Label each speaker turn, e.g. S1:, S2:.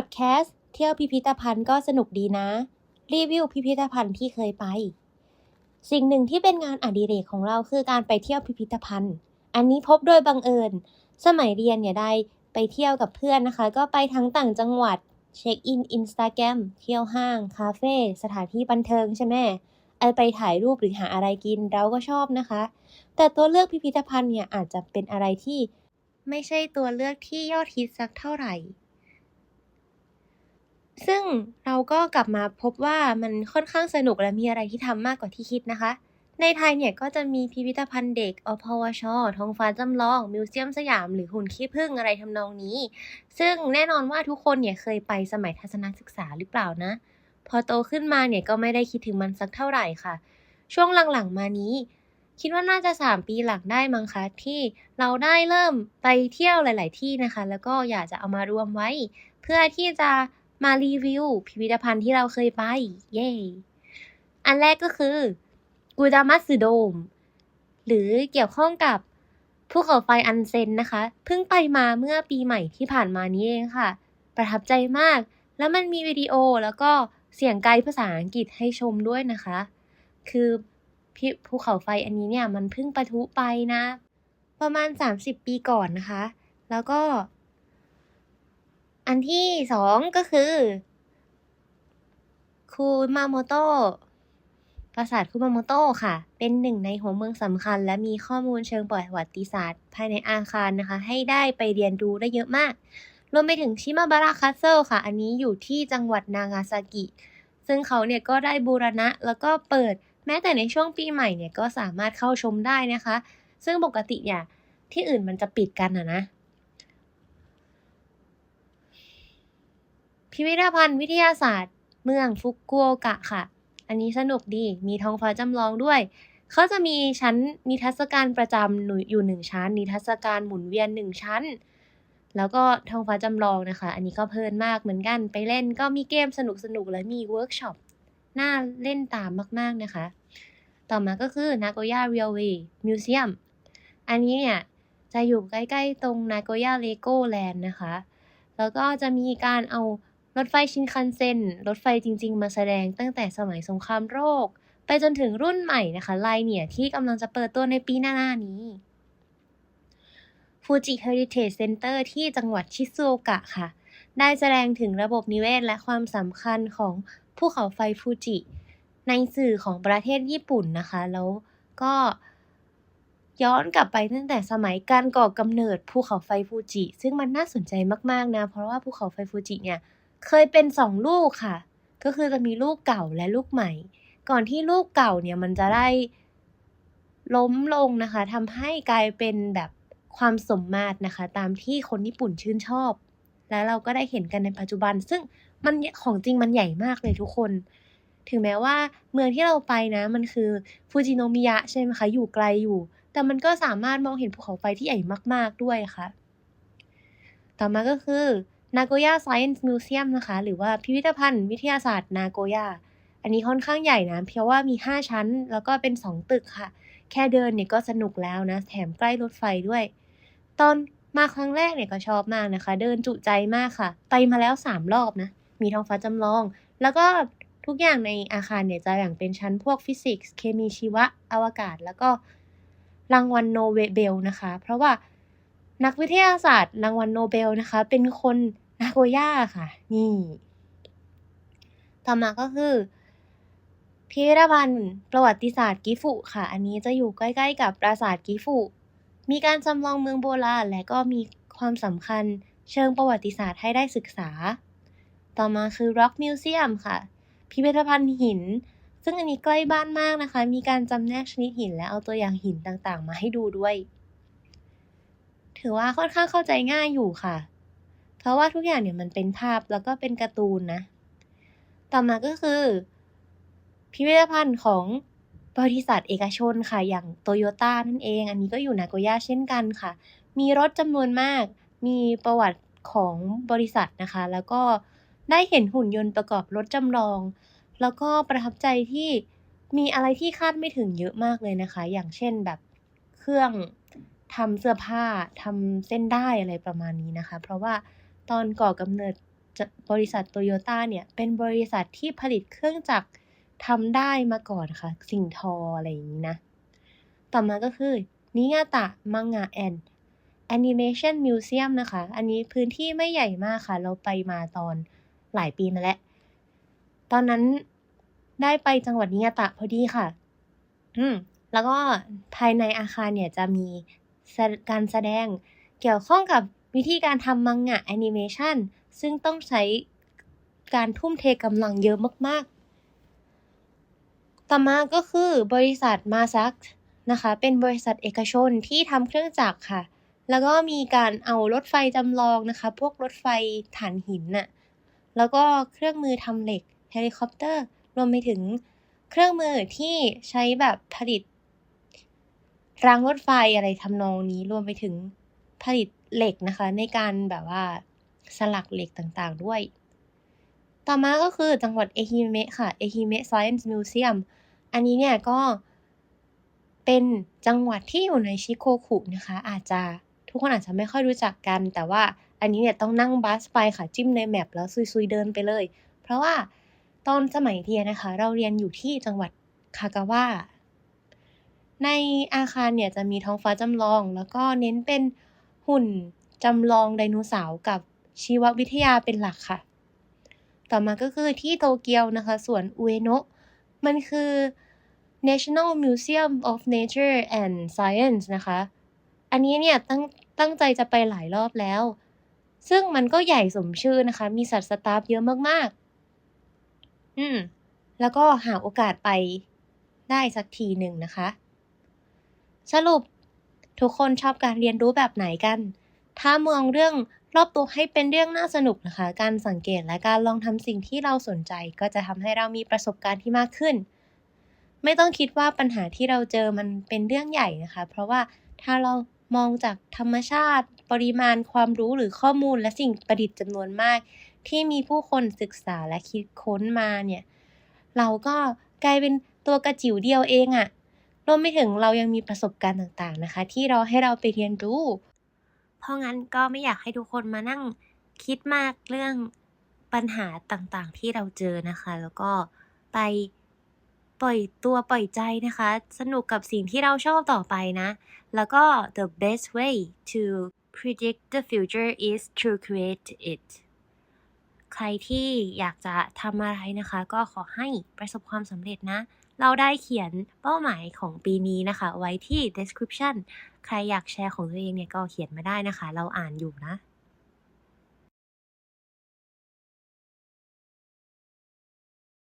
S1: อดแคสต์เที่ยวพิพิธภัณฑ์ก็สนุกดีนะ รีวิวพิพิธภัณฑ์ที่เคยไป สิ่งหนึ่งที่เป็นงานอดิเรกของเราคือการไปเที่ยวพิพิธภัณฑ์ อันนี้พบโดยบังเอิญ สมัยเรียนเนี่ยได้ไปเที่ยวกับเพื่อนนะคะ ก็ไปทั้งต่างจังหวัดเช็คอินอินสตาแกรมเที่ยวห้าง คาเฟ่สถานที่บันเทิงใช่ไหมไอไปถ่ายรูปหรือหาอะไรกินเราก็ชอบนะคะ แต่ตัวเลือกพิพิธภัณฑ์เนี่ยอาจจะเป็นอะไรที่ไม่ใช่ตัวเลือกที่ยอดฮิตสักเท่าไหร่ เราก็กลับมาพบว่ามันค่อนข้างสนุกและมีอะไรที่ทำมากกว่าที่คิดนะคะ ในไทยเนี่ยก็จะมีพิพิธภัณฑ์เด็กอพวชท้องฟ้าจำลอง มิวเซียมสยาม หรือหุ่นขี้ผึ้งอะไรทำนองนี้ ซึ่งแน่นอนว่าทุกคนเนี่ยเคยไปสมัยทัศนศึกษาหรือเปล่านะ พอโตขึ้นมาเนี่ยก็ไม่ได้คิดถึงมันสักเท่าไหร่ค่ะ ช่วงหลังๆมานี้คิดว่าน่าจะ 3 ปีหลังได้มั้งคะ ที่เราได้เริ่มไปเที่ยวหลาย ๆ ที่นะคะ แล้วก็อยากจะเอามารวมไว้ เพื่อที่จะ มารีวิว พิพิธภัณฑ์ที่เราเคยไป เย้อันแรกก็คือกูดามัสึโดม หรือเกี่ยวข้องกับภูเขาไฟอันเซนนะคะ เพิ่งไปมาเมื่อปีใหม่ที่ผ่านมานี้เองค่ะ ประทับใจมาก แล้วมันมีวิดีโอแล้วก็เสียงไกด์ภาษาอังกฤษให้ชมด้วยนะคะ คือภูเขาไฟอันนี้เนี่ยมันเพิ่งปะทุไปนะ ประมาณ 30 ปีก่อนนะคะ แล้วก็ อันที่สองก็คือคูมาโมโตะปราสาทคุมาโมโตะค่ะ เป็นหนึ่งในหัวเมืองสำคัญ และมีข้อมูลเชิงประวัติศาสตร์ ภายในอาคารนะคะ ให้ได้ไปเรียนรู้ได้เยอะมาก รวมไปถึงชิมาบาระคัสเซิลค่ะ อันนี้อยู่ที่จังหวัดนางาซากิ ซึ่งเขาเนี่ยก็ได้บูรณะแล้วก็เปิดแม้แต่ในช่วงปีใหม่เนี่ยก็สามารถเข้าชมได้นะคะ ซึ่งปกติเนี่ยที่อื่นมันจะปิดกันอะนะ พิพิธภัณฑ์วิทยาศาสตร์ เมืองฟุกุโอกะค่ะ อันนี้สนุกดี มีท้องฟ้าจำลองด้วย เขาจะมีชั้นนิทรรศการประจำอยู่หนึ่งชั้น นิทรรศการหมุนเวียนหนึ่งชั้น แล้วก็ท้องฟ้าจำลองนะคะ อันนี้ก็เพลินมากเหมือนกัน ไปเล่นก็มีเกมสนุกๆและมีเวิร์กช็อปน่าเล่นตามมากๆนะคะ ต่อมาก็คือ Nagoya Railway Museum อันนี้เนี่ยจะอยู่ใกล้ ๆ ตรง Nagoya Lego Land นะคะ แล้วก็จะมีการเอา รถไฟชินคันเซ็นรถไฟจริง ๆ มาแสดงตั้งแต่สมัยสงครามโลกไปจนถึงรุ่นใหม่นะคะไลน์เนี่ยที่กำลังจะเปิดตัวในปีหน้าๆนี้ Fuji Heritage Center ที่จังหวัดชิซูโอกะค่ะ ได้แสดงถึงระบบนิเวศและความสำคัญของภูเขาไฟฟูจิ ในสื่อของประเทศญี่ปุ่นนะคะ แล้วก็ย้อนกลับไปตั้งแต่สมัยการก่อกำเนิดภูเขาไฟฟูจิ ซึ่งมันน่าสนใจมากๆนะ เพราะว่าภูเขาไฟฟูจิเนี่ย เคยเป็นสองลูกค่ะ ก็คือจะมีลูกเก่าและลูกใหม่ ก่อนที่ลูกเก่าเนี่ยมันจะได้ล้มลงนะคะทำให้กลายเป็นแบบความสมมาตรนะคะ ตามที่คนญี่ปุ่นชื่นชอบ และเราก็ได้เห็นกันในปัจจุบัน ซึ่งมันของจริงมันใหญ่มากเลยทุกคน ถึงแม้ว่าเมืองที่เราไปนะมันคือฟูจิโนมิยะใช่ไหมคะ อยู่ไกลอยู่ แต่มันก็สามารถมองเห็นภูเขาไฟที่ใหญ่มาก ๆด้วยค่ะ ต่อมาก็คือ Nagoya Science Museum นะคะ หรือว่าพิพิธภัณฑ์วิทยาศาสตร์นาโกย่าอันนี้ค่อนข้างใหญ่นะ เพราะว่ามี 5 ชั้น แล้วก็เป็น 2 ตึกค่ะ แค่เดินเนี่ยก็สนุกแล้วนะ แถมใกล้รถไฟด้วย ตอนมาครั้งแรกเนี่ยก็ชอบมากนะคะ เดินจุใจมากค่ะ ไปมาแล้ว 3 รอบนะ มีท้องฟ้าจำลอง แล้วก็ทุกอย่างในอาคารเนี่ยจะแบ่งเป็นชั้นพวกฟิสิกส์ เคมีชีวะ อวกาศ แล้วก็รางวัลโนเบลนะคะ เพราะว่า นักวิทยาศาสตร์รางวัลโนเบลนะคะ เป็นคนนาโกย่าค่ะ นี่ ต่อมาก็คือ พิพิธภัณฑ์ประวัติศาสตร์กิฟุค่ะ อันนี้จะอยู่ใกล้ๆ กับปราสาทกิฟุ มีการจำลองเมืองโบราณ และก็มีความสำคัญเชิงประวัติศาสตร์ให้ได้ศึกษา ต่อมาคือ Rock Museum ค่ะ พิพิธภัณฑ์หิน ซึ่งอันนี้ใกล้บ้านมากนะคะ มีการจำแนกชนิดหินและเอาตัวอย่างหินต่างๆ มาให้ดูด้วย ถือว่าค่อนข้างเข้าใจง่ายอยู่ค่ะ เพราะว่าทุกอย่างเนี่ยมันเป็นภาพแล้วก็เป็นการ์ตูนนะ ต่อมาก็คือ พิพิธภัณฑ์ของบริษัทเอกชนค่ะ อย่างโตโยต้านั่นเอง อันนี้ก็อยู่นาโกย่าเช่นกันค่ะ มีรถจำนวนมาก มีประวัติของบริษัทนะคะ แล้วก็ได้เห็นหุ่นยนต์ประกอบรถจำลอง แล้วก็ประทับใจที่มีอะไรที่คาดไม่ถึงเยอะมากเลยนะคะ อย่างเช่นแบบเครื่อง ทำเสื้อผ้าทำเส้นได้อะไรประมาณนี้นะคะ เพราะว่าตอนก่อกำเนิดบริษัทโตโยต้าเนี่ย เป็นบริษัทที่ผลิตเครื่องจักรทำได้มาก่อนค่ะ สิ่งทออะไรอย่างนี้นะ ต่อมาก็คือนิงาตะมังงะแอนแอนิเมชันมิวเซียมนะคะ อันนี้พื้นที่ไม่ใหญ่มากค่ะ เราไปมาตอนหลายปีมาแล้ว ตอนนั้นได้ไปจังหวัดนิงาตะพอดีค่ะ อืม แล้วก็ภายในอาคารเนี่ยจะมี การแสดง เกี่ยวข้องกับวิธีการทำมังงะแอนิเมชันซึ่งต้องใช้การทุ่มเทกำลังเยอะมากๆ ต่อมาก็คือบริษัทมาซักนะคะ เป็นบริษัทเอกชนที่ทำเครื่องจักรค่ะ แล้วก็มีการเอารถไฟจำลองนะคะ พวกรถไฟถ่านหินน่ะ แล้วก็เครื่องมือทำเหล็กเฮลิคอปเตอร์ รวมไปถึงเครื่องมือที่ใช้แบบผลิต รางรถไฟอะไรทำนองนี้รวมไปถึงผลิตเหล็กนะคะ ในการแบบว่าสลักเหล็กต่างๆด้วย ต่อมาก็คือจังหวัดเอฮิเมะค่ะเอฮิเมะ Science Museum อันนี้เนี่ยก็เป็นจังหวัดที่อยู่ในชิโกคุนะคะ อาจจะทุกคนอาจจะไม่ค่อยรู้จักกัน แต่ว่าอันนี้เนี่ยต้องนั่งบัสไปค่ะจิ้มในแมปแล้วซุยๆเดินไปเลย เพราะว่าตอนสมัยเรียนนะคะ เราเรียนอยู่ที่จังหวัดคากาวะ ในอาคารเนี่ยจะมีท้องฟ้าจำลอง แล้วก็เน้นเป็นหุ่นจำลองไดโนเสาร์กับชีววิทยาเป็นหลักค่ะ ต่อมาก็คือที่โตเกียวนะคะสวนอุเอโนะมันคือ National Museum of Nature and Science นะคะ อันนี้เนี่ยตั้งตั้งใจจะไปหลายรอบแล้ว ซึ่งมันก็ใหญ่สมชื่อนะคะ มีสัตว์สตาฟเยอะมากๆ อืม แล้วก็หาโอกาสไปได้สักทีหนึ่งนะคะ สรุป ทุกคนชอบการเรียนรู้แบบไหนกัน ถ้ามองเรื่องรอบตัวให้เป็นเรื่องน่าสนุกนะคะ การสังเกตและการลองทำสิ่งที่เราสนใจ ก็จะทำให้เรามีประสบการณ์ที่มากขึ้น ไม่ต้องคิดว่าปัญหาที่เราเจอมันเป็นเรื่องใหญ่นะคะ เพราะว่าถ้าเรามองจากธรรมชาติ ปริมาณความรู้หรือข้อมูลและสิ่งประดิษฐ์จำนวนมาก ที่มีผู้คนศึกษาและคิดค้นมาเนี่ย เราก็กลายเป็นตัวกระจิ๋วเดียวเองอะ รวมไปถึงเรายังมีประสบการณ์ต่างๆนะคะ ที่เราให้เราไปเรียนรู้ เพราะงั้นก็ไม่อยากให้ทุกคนมานั่งคิดมากเรื่องปัญหาต่างๆ ที่เราเจอนะคะ แล้วก็ไปปล่อยตัวปล่อยใจนะคะ สนุกกับสิ่งที่เราชอบต่อไปนะ แล้วก็ the best way to predict the future is to create it ใครที่อยากจะทำอะไรนะคะ ก็ขอให้ประสบความสำเร็จนะ เราได้เขียนเป้าหมายของปีนี้นะคะ ไว้ที่ description ใครอยากแชร์ของตัวเองเนี่ยก็เขียนมาได้นะคะ เราอ่านอยู่นะ